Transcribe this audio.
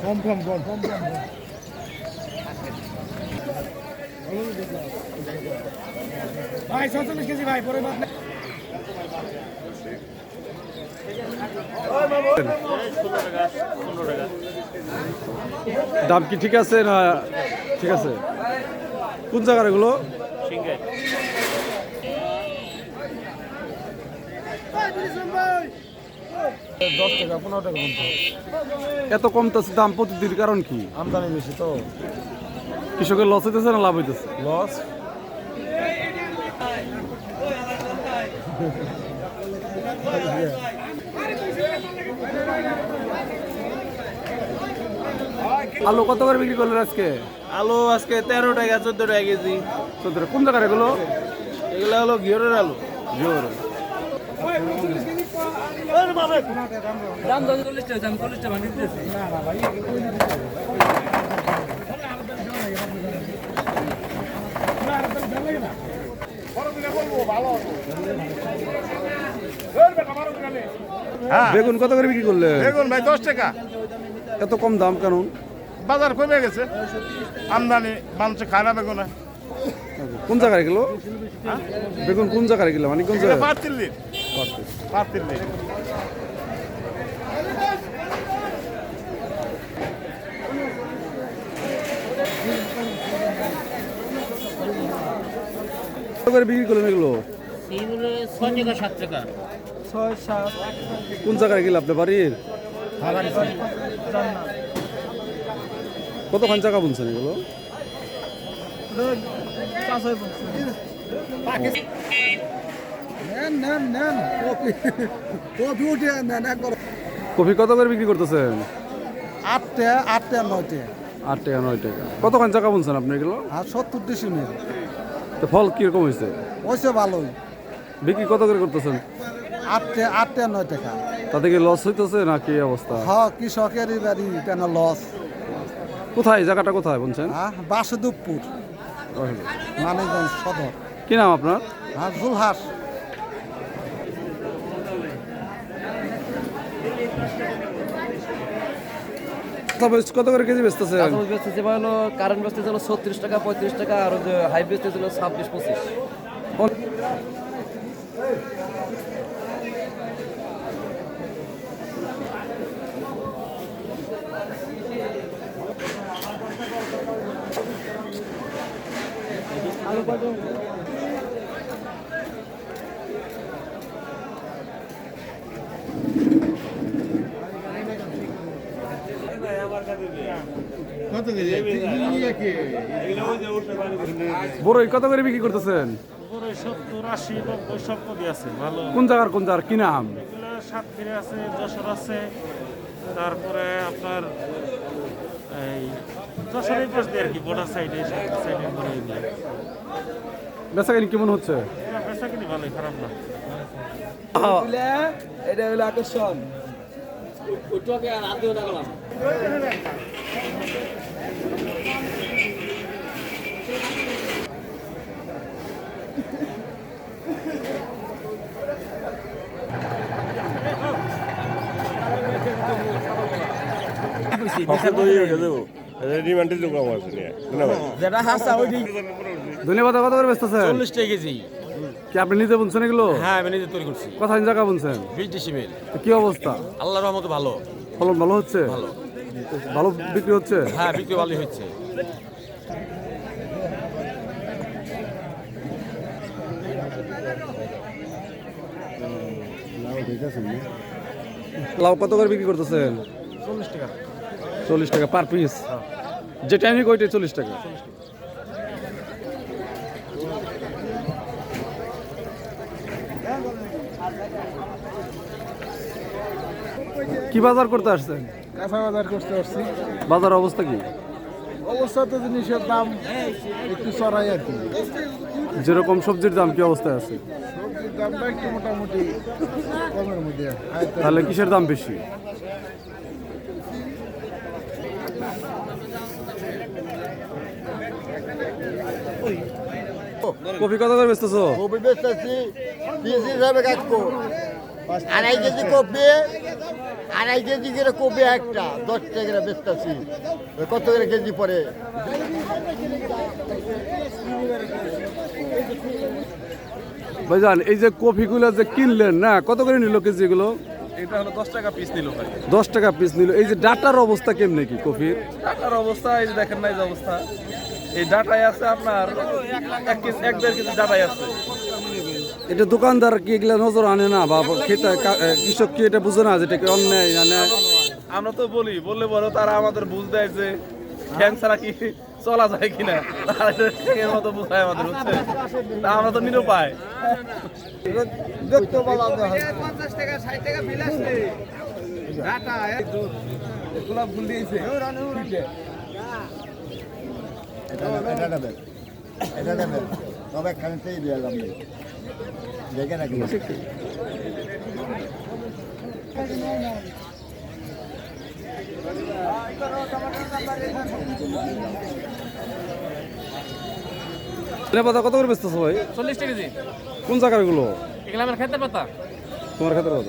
কম কম কম কম কম ভাই ছচল্লিশ কেজি ভাই পরে দাম কি ঠিক আছে না ঠিক আছে? কোন জায়গার এগুলো? দশ টাকা পনেরো টাকা এত কমতেছে দাম প্রতিদিন কারণ কি? আমদানি বেশি তো। কৃষকের লস হইতেছে না লাভ হইতেছে? লস আলু কত করে বিক্রি করলেন আজকে? আলু আজকে তেরো টাকা চোদ্দ টাকা কেজি। চোদ্দ কোন জায়গার এগুলো? এগুলো হলো ঘিওরের আলু। জোর বেগুন কত করে বিক্রি করলে বেগুন ভাই দশ টাকা। এত কম দাম কেন? বাজার কমে গেছে। আমদানি মানুষ খায় না বেগুন। কোন জায়গার এগুলো বেগুন কোন জায়গার এগুলো মানে কোন জায়গায়? করে বিক্রি করলেন এগুলো? কোন জায়গায় গেলে আপনার বাড়ির? কতক্ষণ জায়গা বুনছেন এগুলো? কফি কত করে বিক্রি করতেছেন? আট টাকা নয় টাকা। কতক্ষণ বুনছেন আপনি এগুলো? আর সত্তর ডিসিমিল তো ফল কীরকম হয়েছে? ভালোই। বিক্রি কত করে করতেছেন? আটটা আটটা নয় টাকা। তাতে কি লস হইতেছে না কি অবস্থা? বাড়ি কেন লস কোথায়? জায়গাটা কোথায় বলছেন? হ্যাঁ বাসুদেবপুর। মানিকগঞ্জ সদর। কি নাম আপনার? হ্যাঁ জুলহাস। কত করে কেজি কাঁচামরিচ বেচতেছে হলো কারেন্ট বেচতেছে হলো ছত্রিশ টাকা পঁয়ত্রিশ টাকা আর যে হাই বেচতেছে হলো ছাব্বিশ পঁচিশ। বড়ই কত করে বিক্রি করতেছেন? সত্তর সব কবি আছে কোন জায়গার কোন জায়গার? কি নাম? এগুলো সাতক্ষীরা আছে যশোর আছে তারপরে আপনার এই যশোরের পাশ দিয়ে আর কি বর্ডার সাইডে সাইডে এগুলো বেচা কেমন হচ্ছে? বেচা ভালোই খারাপ না। এটা হলো আকর্ষণ। যেটা হাসা ওই ধন্যবাদ কত করে বেচতেছেন? চল্লিশ টাকা কেজি। কি আপনি নিজে বুনছেন এগুলো? হ্যাঁ আমি নিজে তৈরি করছি। কোথায় জায়গা বুনছেন? বিশ ডিসিমেল কি অবস্থা? আল্লাহর রহমতে ভালো। ফলন ভালো হচ্ছে? ভালো। ভালো বিক্রি হচ্ছে? হ্যাঁ বিক্রি ভালোই হচ্ছে। লাউ কত করে বিক্রি করতেছেন? চল্লিশ টাকা। চল্লিশ টাকা পার পিস। যে টাইমে কইটে চল্লিশ টাকা। কি বাজার করতে আসছেন? কাঁচা বাজার করতে পারছি বাজার অবস্থা কি? অবস্থা তো জিনিসের দাম একটু চড়াই আর কি। যেরকম সবজির দাম কি অবস্থায় আছে? সবজির দামটা একটু মোটামুটি কমের মধ্যে। তাহলে কিসের দাম বেশি? কপি কত করে বেচতেছো? কপি বেচতেছি পিস হিসাবে কাটবো। আড়াই কেজি কপি আড়াই কেজি করে কপি একটা দশ টাকা করে বেচতেছি। কত করে কেজি পরে ভাইজান এই যে কফিগুলো যে কিনলেন না কত করে নিল কেজিগুলো? এটা হলো দশ টাকা পিস নিল ভাই। দশ টাকা পিস নিল। এই যে ডাটার অবস্থা কেমনে কি কফির? ডাটার অবস্থা এই যে দেখেন না এই যে অবস্থা। এই ডাটাই আছে আপনার এক কেজি এক দেড় কেজি ডাটায় আছে। এটা দোকানদার কি এগুলা নজর আনে না? বা খেতে কৃষক কি এটা বুঝে না যেটা কি অন্যায় মানে আমরা তো বলি বললে বলো তারা আমাদের বুঝ দেয় যে ঠ্যাং ছাড়া কি চলা যায় কিনা? তারা মতো বুঝায় আমাদের হচ্ছে তা আমরা তো নিরুপায়। দেখতে বলা এটা নেবেন এটা নেবেন তবে দিয়ে দেখে পাতা কত করে বেচতেছো ভাই? চল্লিশ টাকা কেজি। কোন জায়গার এগুলো? আমার খেতে পাতা। তোমার ক্ষেত্রে কত